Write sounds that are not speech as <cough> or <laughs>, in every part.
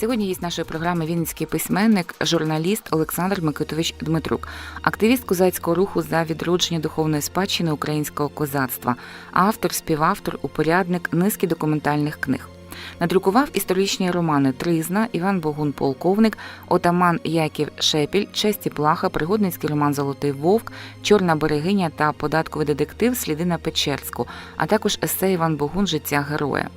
Сьогодні гість нашої програми Вінницький письменник, журналіст Олександр Микитович Дмитрук, активіст козацького руху за відродження духовної спадщини українського козацтва, автор, співавтор, упорядник низки документальних книг. Надрукував історичні романи Тризна, Іван Богун Полковник, Отаман Яків Шепіль, Честі Плаха, пригодницький роман Золотий Вовк, Чорна берегиня та податковий детектив Сліди на Печерську, а також есе Іван Богун Життя героя.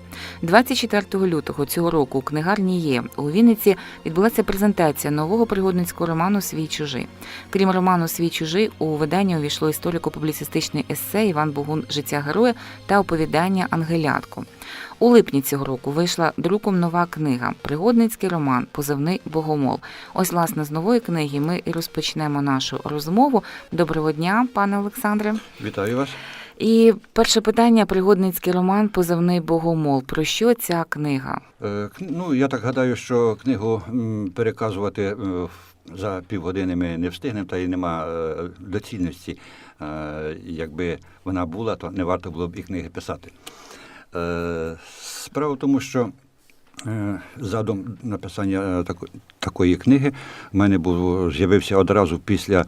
24 лютого цього року у книгарні є у Вінниці відбулася презентація нового пригодницького роману Свій чужий. Крім роману Свій чужий у виданні увійшло історико-публіцистичне есе Іван Богун Життя героя та оповідання Ангелятко. У липні цього року вийшла друком нова книга Пригодницький роман Позивний Богомол. Ось, власне, з нової книги ми і розпочнемо нашу розмову. Доброго дня, пане Олександре. Вітаю вас. І перше питання: пригодницький роман Позивний Богомол. Про що ця книга? Е, Ну, я так гадаю, що книгу переказувати е, в- за півгодини ми не встигнемо, та й нема е, доцільності. Якби вона була, то не варто було б і книги писати. Е, Справа в тому, що е, задум написання е, такої книги в мене був з'явився одразу після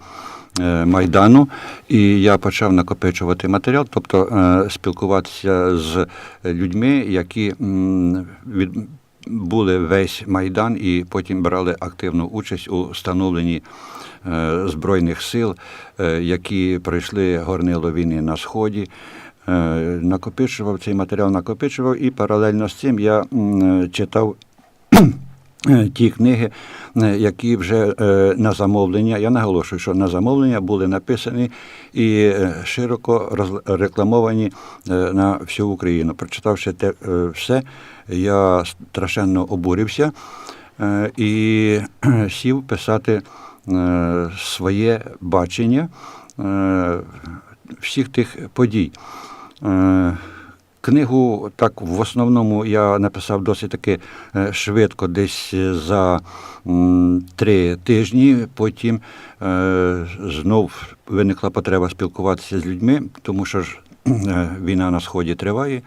Майдану, і я почав накопичувати матеріал, тобто спілкуватися з людьми, які від, були весь Майдан і потім брали активну участь у встановленні е, Збройних сил, е, які пройшли горнило війни на Сході. Е, Накопичував цей матеріал, накопичував, і паралельно з цим я читав <clears throat> е, ті книги, е, які вже е, на замовлення, я наголошую, що на замовлення були написані і е, широко рекламовані е, на всю Україну. Прочитавши те е, все, я страшенно обурився е, і е, <clears throat> сів писати е, своє бачення е, всіх тих подій. Е, Книгу так в основному я написав досить таки е, швидко, десь за три тижні. Потім е, знов виникла потреба спілкуватися з людьми, тому що ж е, війна на сході триває.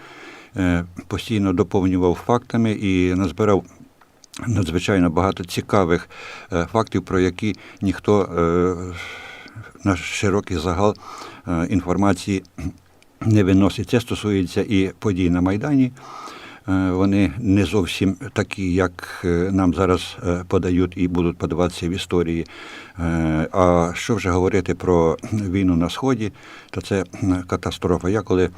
Е, Постійно доповнював фактами і назбирав надзвичайно багато цікавих е, фактів, про які ніхто е, на широкий загал е, інформації не виносить. Це стосується і подій на Майдані. Е, Вони не зовсім такі, як е, нам зараз е, подають і будуть подаватися в історії. А що вже говорити про війну на Сході, то це катастрофа. Я коли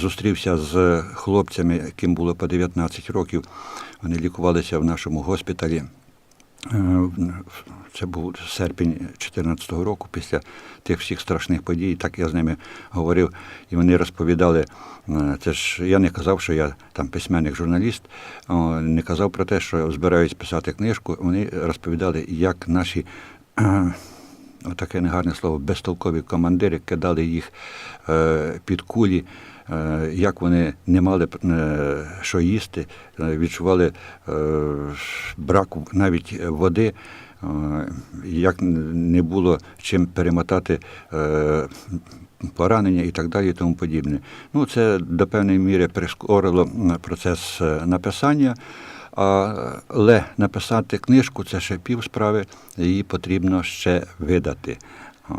зустрівся з хлопцями, яким було по 19 років, вони лікувалися в нашому госпіталі. Е, Це був серпень 2014 року, після тих всіх страшних подій. Так я з ними говорив, і вони розповідали. е, Це ж я не казав, що я там письменник, журналіст, не казав про те, що збираюсь писати книжку. Вони розповідали, як наші. е, Отаке негарне слово, безтолкові командири кидали їх е, під кулі, як вони не мали е, що їсти, е, відчували е, брак навіть води, е, як не було чим перемотати е, поранення і так далі, і тому подібне. Ну, це до певної міри прискорило процес е, написання. Але написати книжку це ще пів справи, її потрібно ще видати. Е,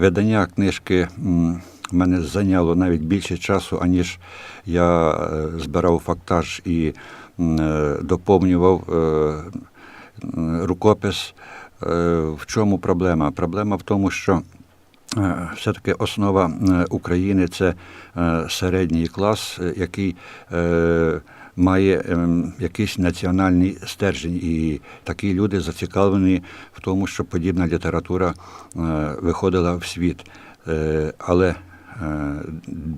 Видання книжки мене зайняло навіть більше часу, аніж я е, збирав фактаж і е, доповнював е, рукопис. В чому проблема? Проблема в тому, що все-таки основа України це середній клас, який має ем, якийсь національний стержень, і такі люди зацікавлені в тому, щоб подібна література виходила в світ. Але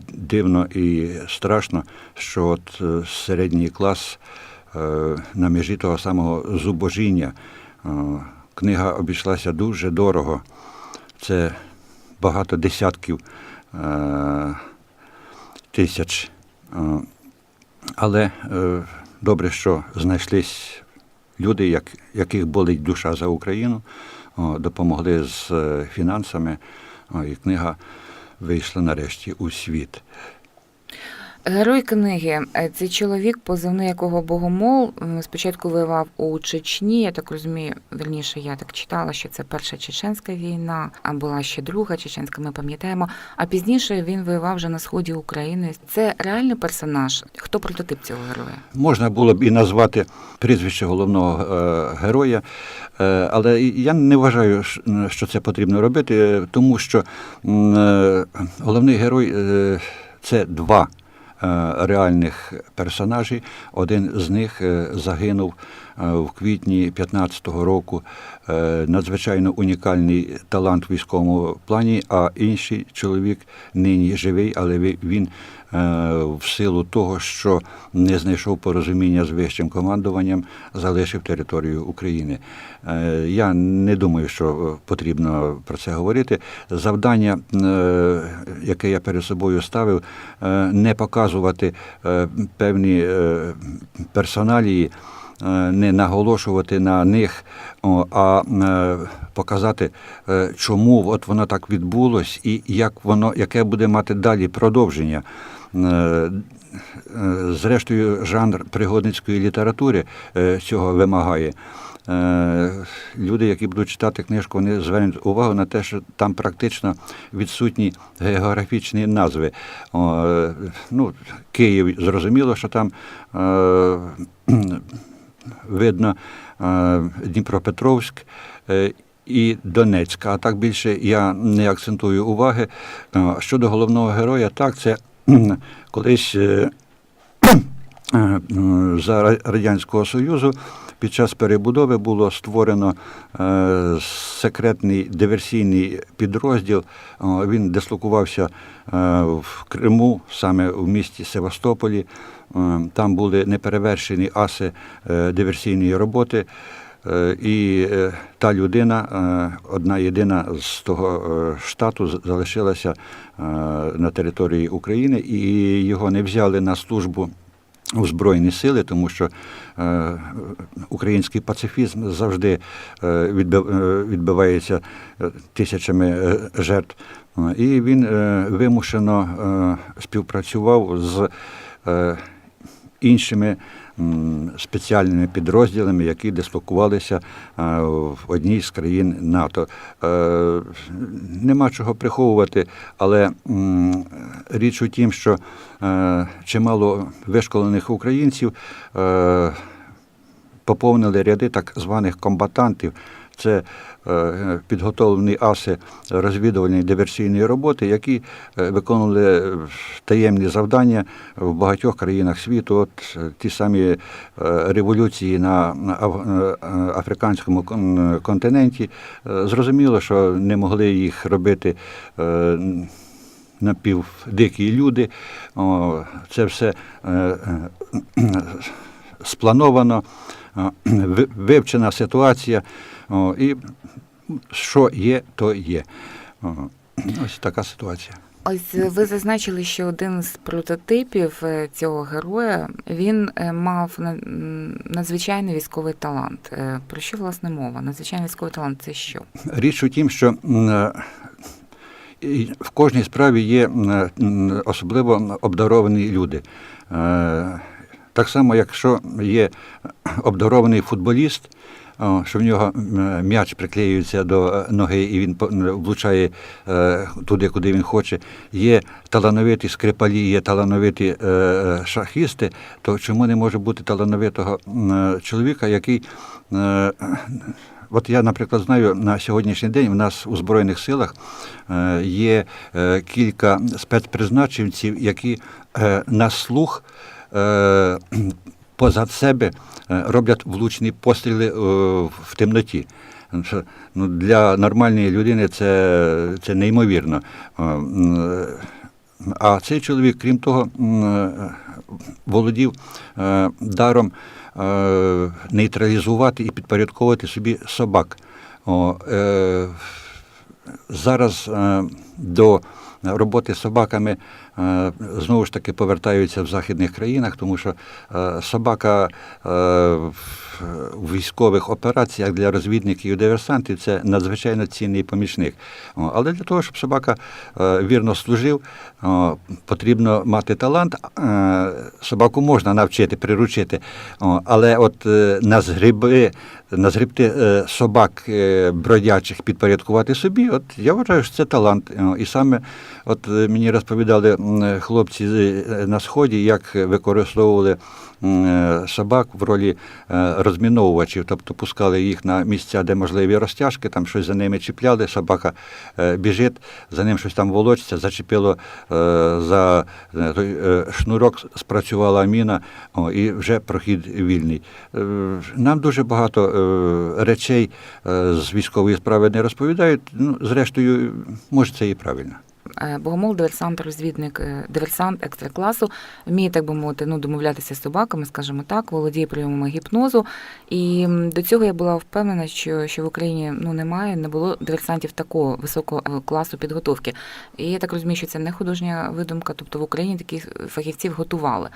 дивно і страшно, що от е, середній клас е, на межі того самого зубожіння. Е, Книга обійшлася дуже дорого. Це багато десятків е, тисяч. Е, але е, добре, що знайшлись люди, як, яких болить душа за Україну, допомогли з е, фінансами, і книга вийшла нарешті у світ. Герой книги е, це чоловік, позивний якого Богомол спочатку воював у Чечні. Я так розумію, вірніше, я так читала, що це перша чеченська війна, а була ще друга чеченська. Ми пам'ятаємо. А пізніше він воював вже на сході України. Це реальний персонаж. Хто прототип цього героя? Можна було б і назвати прізвище головного е, героя, е, але я не вважаю, що це потрібно робити, е, тому що е, головний герой е, це два. Е, Реальних персонажів. Один з них е, загинув е, в квітні 15-го року. Надзвичайно унікальний талант в військовому плані, а інший чоловік нині живий, але він в силу того, що не знайшов порозуміння з вищим командуванням, залишив територію України. Е, Я не думаю, що е, потрібно про це говорити. Завдання, е, яке я перед собою ставив, е, не показувати е, певні е, персоналії. е, Не наголошувати на них, а е, показати, е, чому от воно так відбулось, і як воно, яке буде мати далі продовження. Е, е, Зрештою, жанр пригодницької літератури е, цього вимагає. Люди, які будуть читати книжку, вони звернуть увагу на те, що там практично відсутні географічні назви. Ну, Київ, зрозуміло, що там видно Дніпропетровськ. І Донецьк, а так більше я не акцентую уваги. Щодо головного героя, так, це <clears throat> колись е, <clears throat> е, за Радянського Союзу під час перебудови було створено е, секретний диверсійний підрозділ. Він дислокувався в Криму, саме в місті Севастополі. Там були неперевершені аси диверсійної роботи. Е, І е, та людина, е, одна єдина з того штату, залишилася на території України, і його не взяли на службу у Збройні сили, тому що український пацифізм завжди відбив, відбивається тисячами жертв. І він вимушено співпрацював з іншими спеціальними підрозділами, які дислокувалися е, в одній з країн НАТО. Е, Нема чого приховувати, але річ у тім, що е, чимало вишколених українців поповнили ряди так званих комбатантів. Це е, підготовлені аси розвідувальної диверсійної роботи, які е, виконували е, таємні завдання в багатьох країнах світу. От ті самі революції на на Аф- африканському континенті. Зрозуміло, що не могли їх робити. Напівдикі люди, це все сплановано, вивчена ситуація, О, і що є, то є. О, Ось така ситуація. Ось е, ви зазначили, що один з прототипів е, цього героя він е, мав надзвичайний військовий талант. Про що власне мова? Надзвичайний військовий талант це що? Річ у тім, що в кожній справі є особливо обдаровані люди. Так само, якщо є обдарований футболіст, що в нього м'яч приклеюється до ноги і він влучає е, туди, куди він хоче. Є талановиті скрипалі, є талановиті е, шахісти, то чому не може бути талановитого чоловіка, який е, От я, наприклад, знаю, на сьогоднішній день в нас у Збройних силах е, є е, кілька спецпризначенців, які е, на слух е, позад себе е, роблять влучні постріли е, в темноті. Ну, для нормальної людини це, це неймовірно. Е, А цей чоловік, крім того, володів даром нейтралізувати і підпорядковувати собі собак. О, е, Зараз е, до роботи з собаками знову ж таки повертаються в західних країнах, тому що е, собака е, в військових операціях для розвідників і диверсантів це надзвичайно цінний помічник. Але для того, щоб собака е, вірно служив, потрібно мати талант. Е, Собаку можна навчити, приручити. Але от е, на згриби, на згребти е, собак е, бродячих підпорядкувати собі, от я вважаю, що це талант. І саме от е, мені розповідали хлопці е, на сході, як використовували е, собак в ролі е, розміновувачів, тобто пускали їх на місця, де можливі розтяжки, там щось за ними чіпляли, собака е, біжить, за ним щось там волочиться, зачепило е, за е, е, шнурок, спрацювала міна, і вже прохід вільний. Е, Нам дуже багато е, речей е, з військової справи не розповідають. Ну, зрештою, може, це і правильно. Е, Богомол, диверсант, розвідник, е, диверсант екстракласу, вміє, так би мовити, ну, домовлятися з собаками, скажімо так, володіє прийомами гіпнозу. І до цього я була впевнена, що, що в Україні ну, немає, не було диверсантів такого високого е, класу підготовки. І я так розумію, що це не художня видумка, тобто в Україні таких фахівців готували.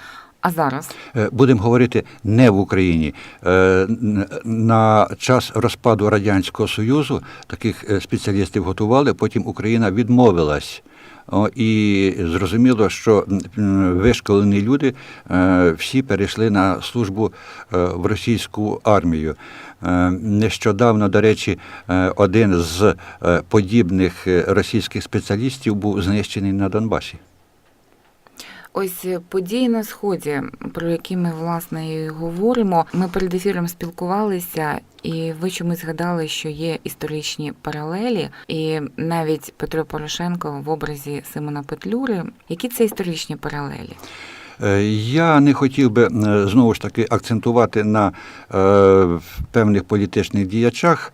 А зараз Е, Будемо говорити не в Україні. Е, На час розпаду Радянського Союзу таких е, спеціалістів готували, потім Україна відмовилась. І зрозуміло, що вишколені люди всі перейшли на службу в російську армію. Нещодавно, до речі, один з подібних російських спеціалістів був знищений на Донбасі. Ось е, події на сході, про які ми власне і говоримо. Ми перед ефіром спілкувалися, і ви чомусь згадали, що є історичні паралелі, і навіть Петро Порошенко в образі Симона Петлюри. Які це історичні паралелі? Е, Я не хотів би е, знову ж таки акцентувати на е, певних політичних діячах.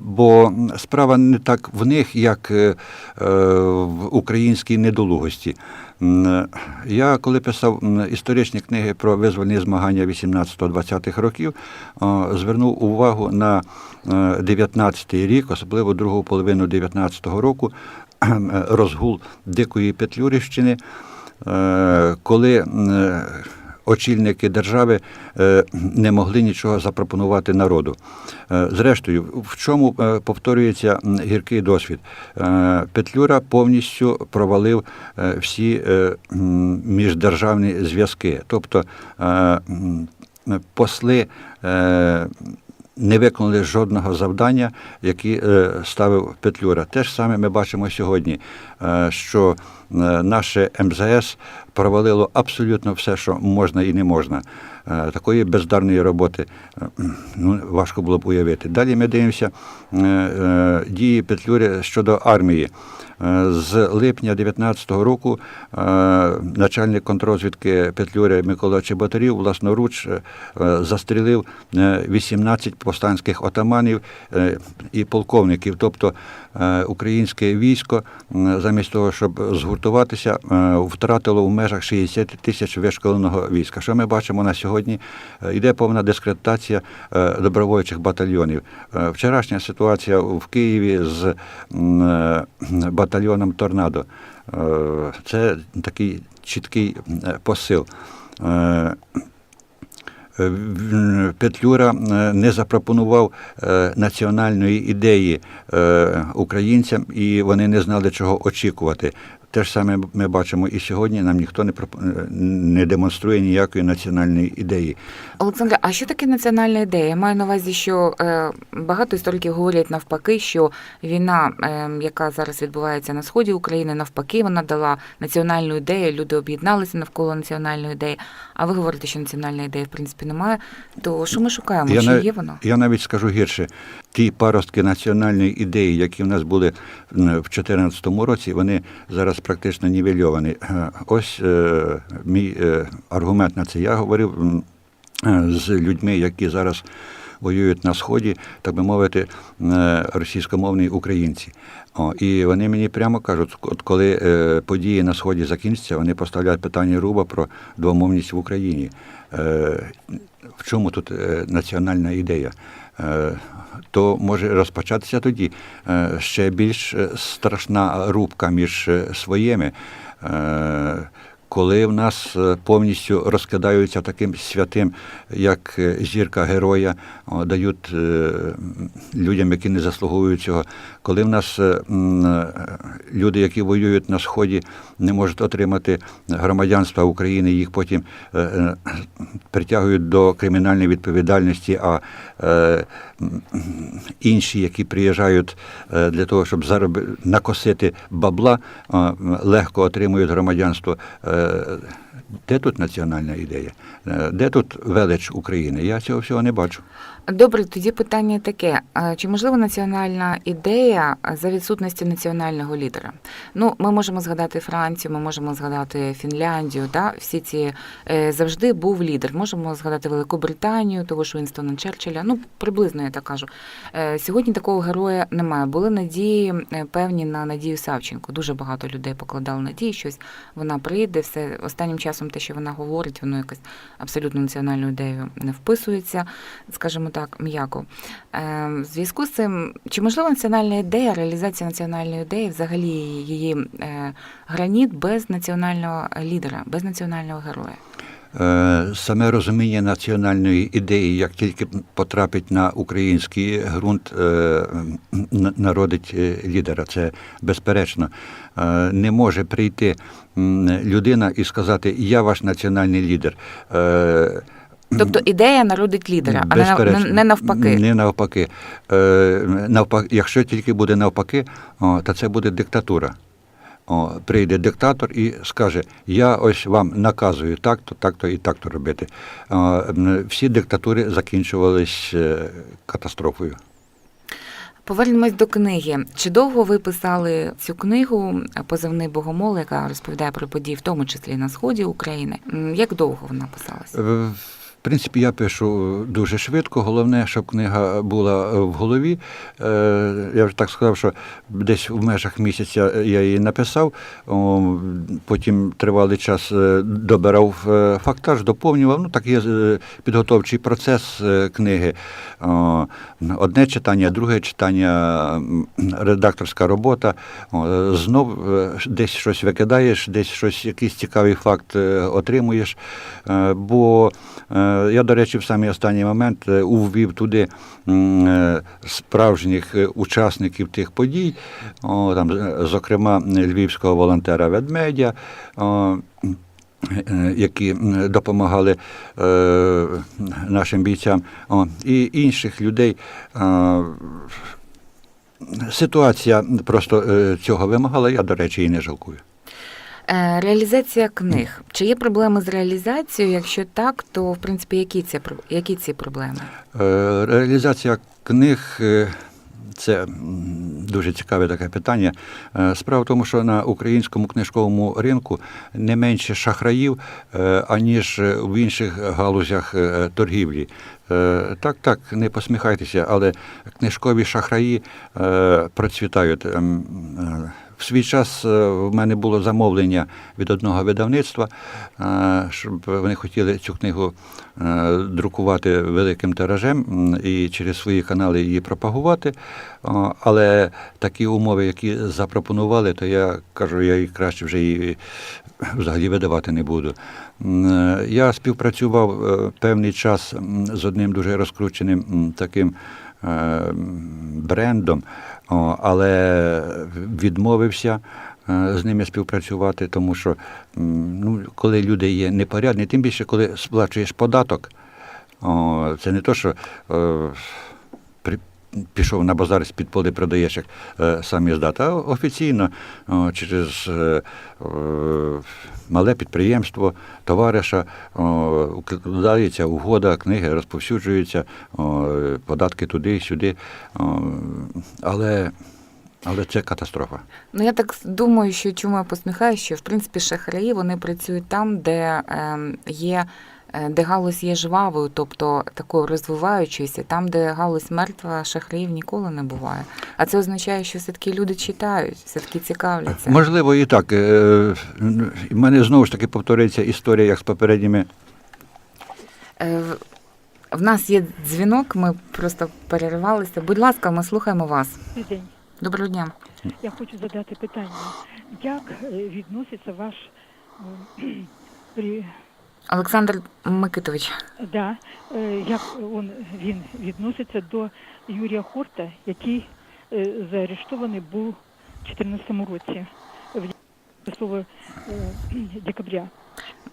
Бо справа не так в них, як в українській недолугості. Я коли писав історичні книги про визвольні змагання 18-20-х років, звернув увагу на 19-й рік, особливо другу половину 19-го року, розгул Дикої Петлюрівщини, е, коли очільники держави е, не могли нічого запропонувати народу. Е, Зрештою, в чому е, повторюється гіркий досвід? Петлюра повністю провалив всі міждержавні зв'язки. Тобто посли не виконали жодного завдання, які ставив Петлюра. Те ж саме ми бачимо сьогодні, що наше МЗС провалило абсолютно все, що можна і не можна. Е, Такої бездарної роботи е, ну, важко було б уявити. Далі ми дивимося е, дії Петлюри щодо армії. Е, З липня 19-го року е, начальник контрозвідки Петлюри Микола Чеботарів власноруч е, застрілив е, 18 повстанських отаманів і полковників. Тобто українське військо замість того, щоб згуртуватися, втратило в межах 60 тисяч вишколеного війська. Що ми бачимо на сьогодні? Йде повна дискредитація добровольчих батальйонів. Вчорашня ситуація в Києві з м, е, батальйоном Торнадо. Е, Це такий чіткий е, посил. Е, Петлюра не запропонував національної ідеї українцям, і вони не знали, чого очікувати. Те ж саме ми бачимо і сьогодні. Нам ніхто не е, не демонструє ніякої національної ідеї. Олександре, а що таке національна ідея? Я маю на увазі, що е, багато істориків говорять навпаки, що війна, е, яка зараз відбувається на сході України, навпаки, вона дала національну ідею. Люди об'єдналися навколо національної ідеї. А ви говорите, що національної ідеї в принципі немає. То що ми шукаємо? Я Чи нав- є вона? Я навіть скажу гірше. Ті паростки національної ідеї, які в нас були в 2014 році, вони зараз практично нівельовані. Е, Ось е, мій е, аргумент на це. Я говорив е, з людьми, які зараз воюють на сході, так би мовити, е, російськомовні українці. О, і вони мені прямо кажуть, от коли е, події на сході закінчаться, вони поставляють питання Руба про двомовність в Україні. Е, В чому тут національна ідея? Е, То може розпочатися тоді е, ще більш е, страшна рубка між е, своїми. Коли в нас е, повністю розкидаються таким святим, як е, зірка героя, дають е, людям, які не заслуговують цього, коли в нас люди, які воюють на сході, не можуть отримати громадянства України, їх потім притягують до кримінальної відповідальності, а інші, які приїжджають для того, щоб накосити бабла, легко отримують громадянство. Е, Де тут національна ідея? Е, Де тут велич України? Я цього всього не бачу. Добре, тоді питання таке: чи можлива національна ідея за відсутності національного лідера? Ну, ми можемо згадати Францію, ми можемо згадати Фінляндію. Да? Всі ці е, завжди був лідер. Можемо згадати Велику Британію, того ж Вінстона Черчилля. Ну, приблизно я так кажу. Е, сьогодні такого героя немає. Були надії е, певні на Надію Савченко. Дуже багато людей покладали надії, щось вона прийде. Все останнім часом те, що вона говорить, воно якось абсолютно національною ідеєю не вписується, скажімо так, м'яко. Е, В зв'язку з цим, чи можлива національна ідея, реалізація національної ідеї, взагалі її е, граніт без національного лідера, без національного героя? Е, Саме розуміння національної ідеї, як тільки потрапить на український ґрунт, народить лідера. Це безперечно. Не може прийти людина і сказати Я ваш національний лідер. Е, Тобто ідея народить лідера, а не, не, навпаки. Не навпаки. Е, навпаки. Якщо тільки буде навпаки, о, то це буде диктатура. О, прийде диктатор і скаже: Я ось вам наказую так-то, так-то і так-то робити. О, всі диктатури закінчувались е, катастрофою. Повернемось до книги. Чи довго ви писали цю книгу позивний богомол, яка розповідає про події, в тому числі на сході України? Як довго вона писалася? Е, принципі, я пишу дуже швидко. Головне, щоб книга була в голові. Е, Я вже так сказав, що десь в межах місяця я її написав. Потім тривалий час е, добирав е, фактаж, доповнював. Ну, так є е, підготовчий процес е, книги. Одне читання, друге читання, редакторська робота. Знов е, десь щось викидаєш, десь щось, якийсь цікавий факт е, отримуєш. Е, Бо е, я, до речі, в самий останній момент е, увів туди е, справжніх е, учасників тих подій, о, там, зокрема, львівського волонтера Ведмедя. о, Які допомагали е, нашим бійцям, о, і інших людей. Е, ситуація просто цього вимагала, я, до речі, і не жалкую. Е, Реалізація книг. Чи є проблеми з реалізацією? Якщо так, то в принципі які це які ці проблеми? Е, Реалізація книг е, це дуже цікаве таке питання. Справа в тому, що на українському книжковому ринку не менше шахраїв, аніж в інших галузях торгівлі. Так, так, не посміхайтеся, але книжкові шахраї процвітають. В свій час е, в мене було замовлення від одного видавництва, е, щоб вони хотіли цю книгу е, друкувати великим тиражем і через свої канали її пропагувати. Але такі умови, які запропонували, то я кажу, я її краще вже її взагалі видавати не буду. Я співпрацював певний час з одним дуже розкрученим таким брендом, але відмовився е, з ними співпрацювати, тому що ну, коли люди є непорядні, тим більше, коли сплачуєш податок, о, це не то, що е, при, пішов на базар з-під поли продаєш, як е, сам їздати, а офіційно через е, е, мале підприємство, товариша укладається угода, книги розповсюджуються, податки туди, сюди. О, але, але це катастрофа. Ну я так думаю, що чому я посміхаюся, що в принципі шахраї вони працюють там, де ем, є. Е, Де галузь є жвавою, тобто такою розвиваючоюся, там, де галузь мертва, шахраїв ніколи не буває. А це означає, що все-таки люди читають, все-таки цікавляться. Можливо, і так. Е, В мене знову ж таки повторюється історія, як з попередніми Е, в- нас є дзвінок, ми просто переривалися. Будь ласка, ми слухаємо вас. Добрий день. Доброго дня. Я хочу задати питання. Як е, відноситься ваш е, <clears throat> при Олександр Микитович. да, е, як он він відноситься до Юрія Хорта, який е, заарештований був у 2014 році в слово <clears throat> декабря?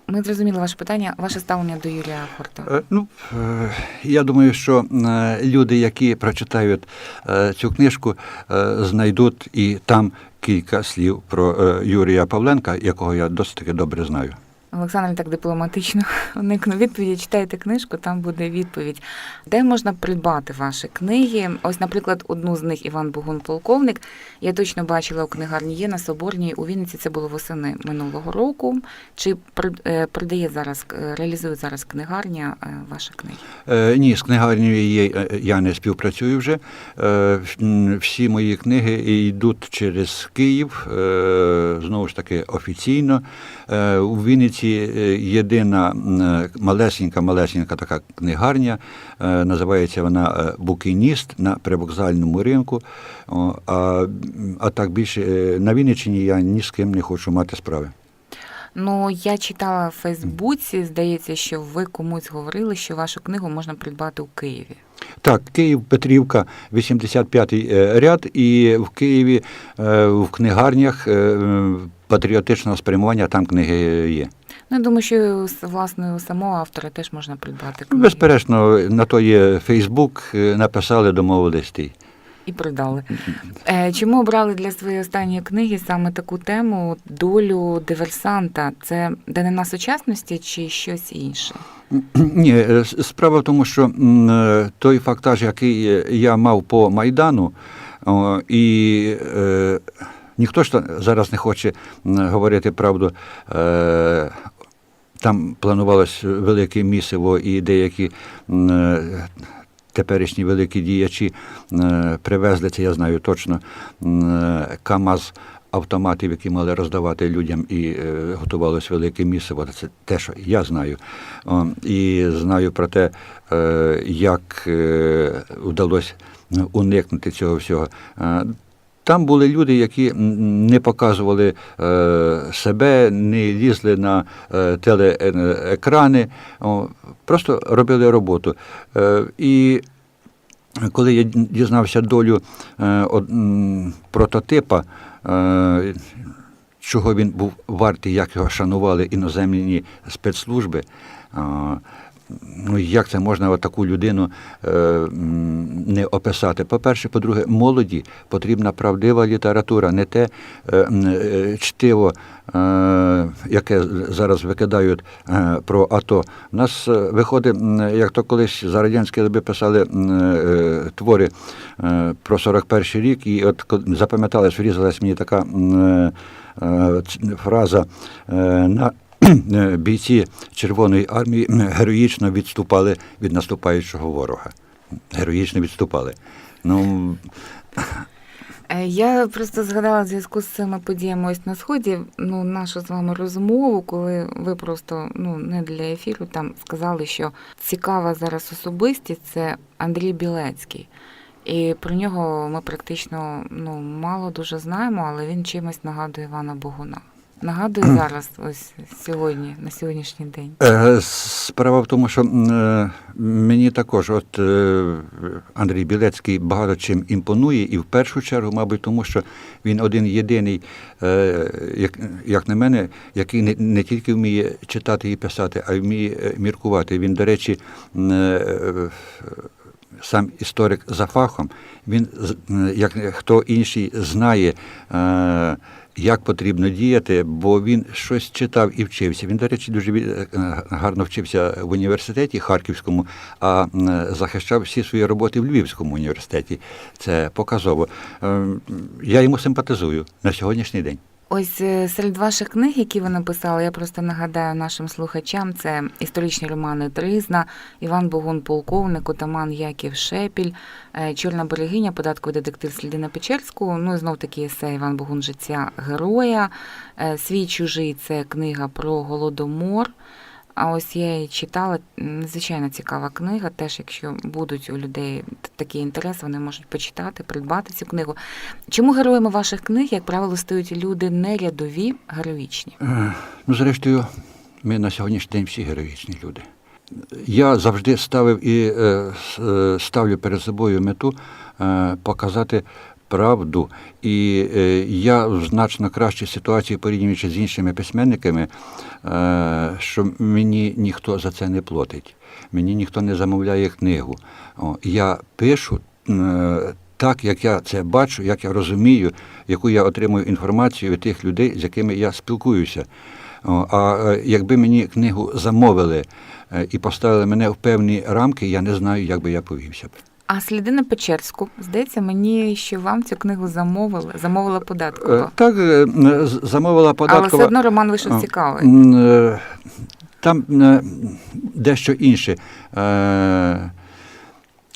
Ми зрозуміли ваше питання, ваше ставлення до Юрія Хорта. Е, Ну, е, я думаю, що е, люди, які прочитають е, цю книжку, е, знайдуть і там кілька слів про е, Юрія Павленка, якого я досить таки добре знаю. Олександр так дипломатично <laughs> уникнув відповіді. Читайте книжку, там буде відповідь. Де можна придбати ваші книги? Ось, наприклад, одну з них Іван Бугун, полковник. Я точно бачила у книгарні є на Соборній. У Вінниці це було восени минулого року. Чи е, продає зараз, е, реалізує зараз книгарня е, ваші книги? Ні, з книгарнею я не співпрацюю вже. Всі мої книги йдуть через Київ, знову ж таки офіційно. У Вінниці е, єдина малесенька, малесенька така книгарня, е, називається вона е, Букініст на привокзальному ринку. А, а так більше на Вінниччині я ні з ким не хочу мати справи. Ну, я читала в Фейсбуці, здається, що ви комусь говорили, що вашу книгу можна придбати у Києві. Так, Київ, Петрівка, 85-й е, ряд, і в Києві в книгарнях патріотичного спрямування там книги є. Ну, я думаю, що власне у самого автора теж можна придбати книги. Безперечно, на то є Фейсбук, е, написали, домовились. ти. І продали. Е, Чому обрали для своєї останньої книги саме таку тему долю диверсанта? Це данина сучасності чи щось інше? Ні, е, справа в тому, що той фактаж, який я мав по Майдану, і ніхто ж зараз не хоче говорити правду. Е, там планувалось велике місиво, і деякі е, теперішні великі діячі е, привезли це, я знаю точно, КАМАЗ автоматів, які мали роздавати людям, і готувалось велике місиво. Це те, що я знаю. І знаю про те, як вдалося уникнути цього всього. Там були люди, які не показували е, себе, не лізли на е, телеекрани, просто робили роботу. Е, і коли я дізнався долю прототипа, чого він був вартий, як його шанували іноземні спецслужби. Ну, як це можна от таку людину е, не описати? По-перше, по-друге, молоді потрібна правдива література, не те е, е, чтиво, е, яке зараз викидають е, про АТО. У нас е, виходить, як то колись за радянські доби писали м, е, твори е, про 41 рік, і от запам'яталась, врізалась мені така е, е, фраза е, на е, бійці Червоної армії героїчно відступали від наступаючого ворога. Героїчно відступали. Ну, Е, Я просто згадала в зв'язку з цими подіями ось на сході. Ну, нашу з вами розмову, коли ви просто ну не для ефіру там сказали, що цікава зараз особистість це Андрій Білецький. І про нього ми практично ну мало дуже знаємо, але він чимось нагадує Івана Богуна. Нагадує зараз, ось сьогодні, на сьогоднішній день. Е, Справа в тому, що е, мені також от е, Андрій Білецький багато чим імпонує, і в першу чергу, мабуть, тому що він один єдиний, як, як на мене, який не, не тільки вміє читати і писати, а й вміє міркувати. Він, до речі, сам історик за фахом, він, як хто інший, знає. е, як потрібно діяти, бо він щось читав і вчився. Він, до речі, дуже е, гарно вчився в університеті Харківському, а захищав всі свої роботи в Львівському університеті. Це показово. Е, Я йому симпатизую на сьогоднішній день. Ось е, серед ваших книг, які ви написали, я просто нагадаю нашим слухачам: це історичні романи Тризна, Іван Богун, полковник, отаман Яків Шепіль, е, Чорна берегиня, податковий детектив Сліди на Печерську. Ну і знов таки есе Іван Богун життя героя. Е, Свій чужий це книга про голодомор. А ось я її читала, надзвичайно цікава книга. Теж, якщо будуть у людей такий інтерес, вони можуть почитати, придбати цю книгу. Чому героями ваших книг, як правило, стають люди не рядові, героїчні? Е, Ну, зрештою, ми на сьогоднішній день всі героїчні люди. Я завжди ставив і е, е, ставлю перед собою мету показати правду. І е, я в значно кращій ситуації, порівнюючи з іншими письменниками, е, що мені ніхто за це не платить. Мені ніхто не замовляє книгу. Я пишу е, так, як я це бачу, як я розумію, яку я отримую інформацію від тих людей, з якими я спілкуюся. А якби мені книгу замовили і поставили мене в певні рамки, я не знаю, як би я повівся б. А сліди на Печерську, здається, мені, що вам цю книгу замовили, замовила Е, податкова. Так, е, замовила Але все одно роман вийшов цікавий. е, Там дещо інше.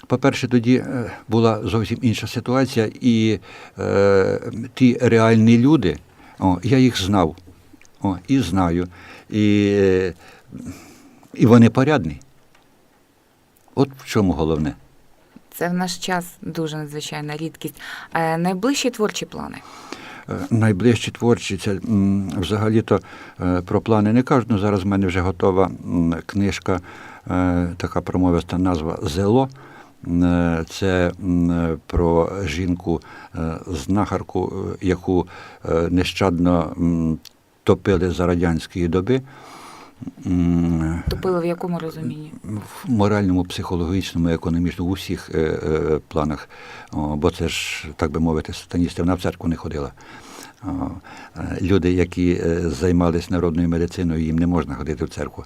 По-перше, тоді була зовсім інша ситуація, і ті реальні люди, о, я їх знав о, і знаю. І, і вони порядні. От в чому головне. Це в наш час дуже надзвичайна рідкість. Е, найближчі творчі плани. Е, Найближчі творчі, це взагалі-то е, про плани не кажуть. Ну, зараз в мене вже готова книжка, така промовиста назва Зело. Це про жінку знахарку, е, яку нещадно топили за радянської доби. Топили в якому розумінні? в моральному, психологічному, економічному, у всіх е, е, планах. О, бо це ж, так би мовити, сатаністи, вона в церкву не ходила. О, е, люди, які е, займалися народною медициною, їм не можна ходити в церкву,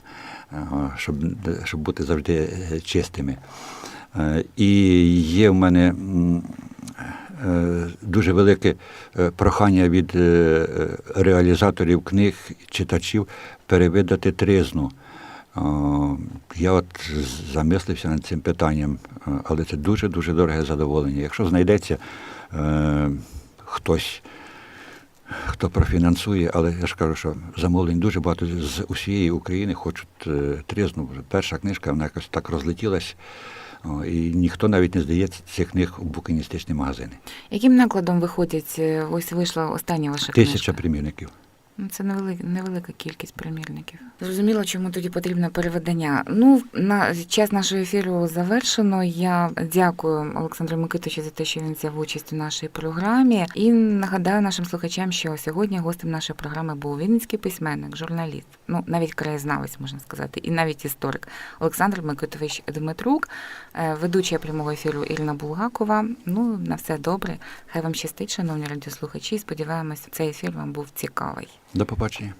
о, щоб, щоб бути завжди е, чистими. Е, І є в мене е, дуже велике е, прохання від е, е, реалізаторів книг, читачів перевидати тризну. Я от замислився над цим питанням, е, але це дуже-дуже дороге задоволення. Якщо знайдеться е, хтось, хто профінансує, але я ж кажу, що замовлень дуже багато з усієї України хочуть е, тризну. Перша книжка вона якось так розлетілась, і ніхто навіть не здається цих книг у букіністичні магазини. Яким накладом виходять? е, Ось вийшла остання ваша Тисяча примірників. Ну, Це невелика, невелика кількість примірників. Зрозуміло, чому тоді потрібне переведення. Ну, на час нашого ефіру завершено. Я дякую Олександру Микитовичу за те, що він взяв участь у нашій програмі. І нагадаю нашим слухачам, що сьогодні гостем нашої програми був вінницький письменник, журналіст, ну навіть краєзнавець, можна сказати, і навіть історик Олександр Микитович Дмитрук, е, ведуча прямого ефіру Ірина Булгакова. Ну, на все добре. Хай вам щастить, шановні радіослухачі. Сподіваємось, цей ефір вам був цікавий. До побачення.